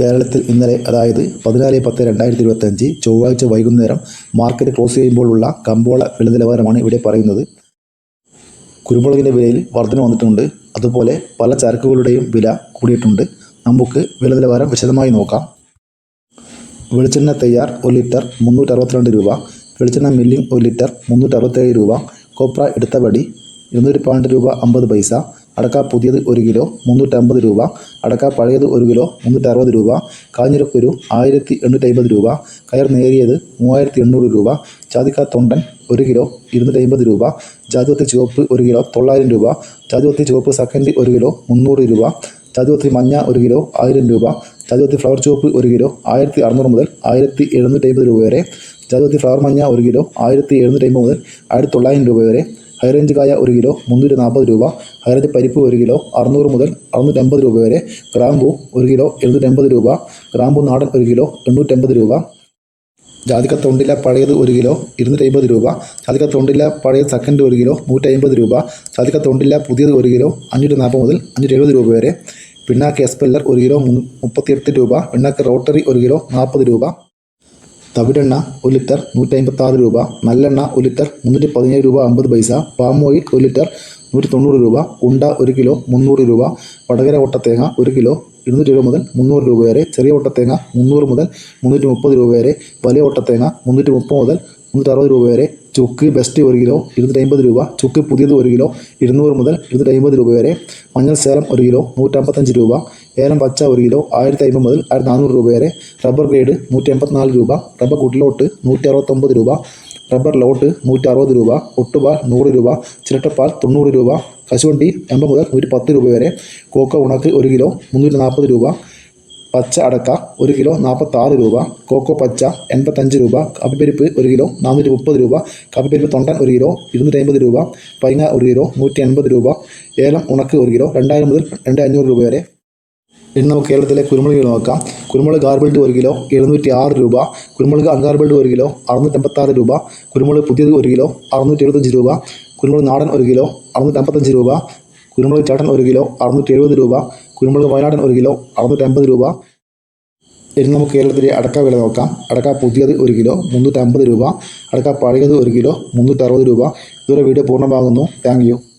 കേരളത്തിൽ ഇന്നലെ അതായത് പതിനാല് പത്ത് രണ്ടായിരത്തി ഇരുപത്തഞ്ച് ചൊവ്വാഴ്ച വൈകുന്നേരം മാർക്കറ്റ് ക്ലോസ് ചെയ്യുമ്പോഴുള്ള കമ്പോള വില നിലവാരമാണ് ഇവിടെ പറയുന്നത്. കുരുമുളകിന്റെ വിലയിൽ വർധന വന്നിട്ടുണ്ട്. അതുപോലെ പല ചരക്കുകളുടെയും വില കൂടിയിട്ടുണ്ട്. നമുക്ക് വില നിലവാരം വിശദമായി നോക്കാം. വെളിച്ചെണ്ണ തയ്യാർ ഒരു ലിറ്റർ മുന്നൂറ്റി അറുപത്തിരണ്ട് രൂപ. വെളിച്ചെണ്ണ മില്ലിംഗ് ഒരു ലിറ്റർ മുന്നൂറ്റി അറുപത്തേഴ് രൂപ. കൊപ്ര എടുത്തപടി ഇരുന്നൂറ്റി പന്ത്രണ്ട് രൂപ അമ്പത് പൈസ. അടക്ക പുതിയത് ഒരു കിലോ മുന്നൂറ്റമ്പത് രൂപ. അടക്ക പഴയത് ഒരു കിലോ മുന്നൂറ്റി അറുപത് രൂപ കാഞ്ഞിരക്കുരു ആയിരത്തി എണ്ണൂറ്റി അമ്പത് രൂപ. കയർ നേരിയത് മൂവായിരത്തി എണ്ണൂറ് രൂപ. ചാതിക്ക തൊണ്ടൻ ഒരു കിലോ ഇരുന്നൂറ്റി അമ്പത് രൂപ. ജാതിപത്തി ചുവപ്പ് ഒരു കിലോ തൊള്ളായിരം രൂപ. ജാതിപത്തി ചുവപ്പ് സെക്കൻഡ് ഒരു കിലോ മുന്നൂറ് രൂപ. ജാതിപത്രി മഞ്ഞ ഒരു കിലോ ആയിരം രൂപ. ജാതിപത്രി ഫ്ലവർ ചുവപ്പ് ഒരു കിലോ ആയിരത്തി അറുന്നൂറ് മുതൽ ആയിരത്തി എഴുന്നൂറ്റി അമ്പത് രൂപ വരെ. ജാതിപത്രി ഫ്ലവർ മഞ്ഞ ഒരു കിലോ ആയിരത്തി എഴുന്നൂറ്റി അമ്പത് മുതൽ ആയിരത്തി തൊള്ളായിരം രൂപ വരെ. ഹൈറേഞ്ച് കായ ഒരു കിലോ മുന്നൂറ്റി നാൽപ്പത് രൂപ. ഹൈറേഞ്ച് പരിപ്പ് ഒരു കിലോ അറുന്നൂറ് മുതൽ അറുന്നൂറ്റമ്പത് രൂപ വരെ. ഗ്രാമ്പു ഒരു കിലോ എഴുന്നൂറ്റമ്പത് രൂപ. ഗ്രാമ്പു നാടൻ ഒരു കിലോ എണ്ണൂറ്റമ്പത് രൂപ. ജാതിക്ക തൊണ്ടില പഴയത് ഒരു കിലോ ഇരുന്നൂറ്റി അമ്പത് രൂപ. ജാതിക്ക തൊണ്ടില പഴയ സെക്കൻഡ് ഒരു കിലോ നൂറ്റി അമ്പത് രൂപ. ജാതിക്ക തൊണ്ടില പുതിയത് ഒരു കിലോ അഞ്ഞൂറ്റി നാൽപ്പത് മുതൽ അഞ്ഞൂറ്റി എഴുപത് രൂപ വരെ. പിണ്ണാക്ക് എസ്പെല്ലർ ഒരു കിലോ മുപ്പത്തി മുപ്പത്തിയെട്ട് രൂപ. പിണ്ണാക്ക് റോട്ടറി ഒരു കിലോ നാൽപ്പത് രൂപ. തവിടെണ്ണ ഒരു ലിറ്റർ നൂറ്റി അമ്പത്താറ് രൂപ നല്ലെണ്ണ ഒരു ലിറ്റർ മുന്നൂറ്റി പതിനേഴ് രൂപ അമ്പത് പൈസ പാം ഓയിൽ ഒരു ലിറ്റർ നൂറ്റി തൊണ്ണൂറ് രൂപ ഉണ്ട ഒരു കിലോ മുന്നൂറ് രൂപ വടകര ഒട്ടത്തേങ്ങ ഒരു കിലോ ഇരുന്നൂറ്റി എഴുപത് മുതൽ മുന്നൂറ് രൂപ വരെ ചെറിയ ഒട്ടത്തേങ്ങ മുന്നൂറ് മുതൽ മുന്നൂറ്റി മുപ്പത് രൂപ വരെ വലിയ ഒട്ടത്തേങ്ങ മുന്നൂറ്റി മുപ്പത് മുതൽ മുന്നൂറ്റി അറുപത് രൂപ വരെ ചുക്ക് ബെസ്റ്റ് ഒരു കിലോ ഇരുന്നൂറ്റി അമ്പത് രൂപ ചുക്ക് പുതിയത് ഒരു കിലോ ഇരുന്നൂറ് മുതൽ ഇരുന്നൂറ്റി അമ്പത് രൂപ വരെ മഞ്ഞൾ സേലം ഒരു കിലോ നൂറ്റമ്പത്തഞ്ച് രൂപ ഏലം പച്ച ഒരു കിലോ ആയിരത്തി അമ്പത് മുതൽ ആയിരത്തി നാനൂറ് രൂപ വരെ. റബ്ബർ ഗ്രേഡ് നൂറ്റി എൺപത്തിനാല് രൂപ. റബ്ബർ കുട്ടിലോട്ട് നൂറ്റി അറുപത്തൊമ്പത് രൂപ. റബ്ബർ ലോട്ട് നൂറ്റി അറുപത് രൂപ. ഒട്ടുപാൽ നൂറ് രൂപ. ചിരട്ടപ്പാൽ തൊണ്ണൂറ് രൂപ. കശുവണ്ടി എൺപത് മുതൽ നൂറ്റി പത്ത് രൂപ വരെ. കോക്ക ഉണക്ക് ഒരു കിലോ മുന്നൂറ്റി നാൽപ്പത് രൂപ. പച്ച അടക്ക ഒരു കിലോ നാൽപ്പത്താറ് രൂപ. കോക്കോ പച്ച എൺപത്തഞ്ച് രൂപ. കപ്പിപ്പരിപ്പ് ഒരു കിലോ നാനൂറ്റി മുപ്പത് രൂപ. കപ്പിപ്പരിപ്പ് തൊണ്ടൻ ഒരു കിലോ ഇരുന്നൂറ്റി അമ്പത് രൂപ. പൈങ്ങ ഒരു കിലോ നൂറ്റി എൺപത് രൂപ. ഏലം ഉണക്ക് ഒരു കിലോ രണ്ടായിരം മുതൽ രണ്ട് അഞ്ഞൂറ് രൂപ വരെ. ഇനി നമുക്ക് കേരളത്തിലെ കുരുമുളക് നോക്കാം. കുരുമുളക് ഗാർബിൾഡ് ഒരു കിലോ എഴുന്നൂറ്റി ആറ് രൂപ. കുരുമുളക് അൺഗാർബിൾഡ് ഒരു കിലോ അറുന്നൂറ്റമ്പത്താറ് രൂപ. കുരുമുളക് പുതിയത് ഒരു കിലോ അറുന്നൂറ്റി എഴുപത്തഞ്ച് രൂപ. കുരുമുളക് നാടൻ ഒരു കിലോ അറുന്നൂറ്റമ്പത്തഞ്ച് രൂപ. കുരുമുളക് ചേട്ടൻ ഒരു കിലോ അറുന്നൂറ്റി എഴുപത് രൂപ. കുരുമുളക് വയനാടൻ ഒരു കിലോ അറുന്നൂറ്റമ്പത് രൂപ. ഇനി നമുക്ക് കേരളത്തിലെ അടക്ക വില നോക്കാം. അടക്ക പുതിയത് ഒരു കിലോ മുന്നൂറ്റമ്പത് രൂപ. അടക്ക പഴയത് ഒരു കിലോ മുന്നൂറ്ററുപത് രൂപ. ഇതുവരെ വീഡിയോ പൂർണമാകുന്നു. താങ്ക്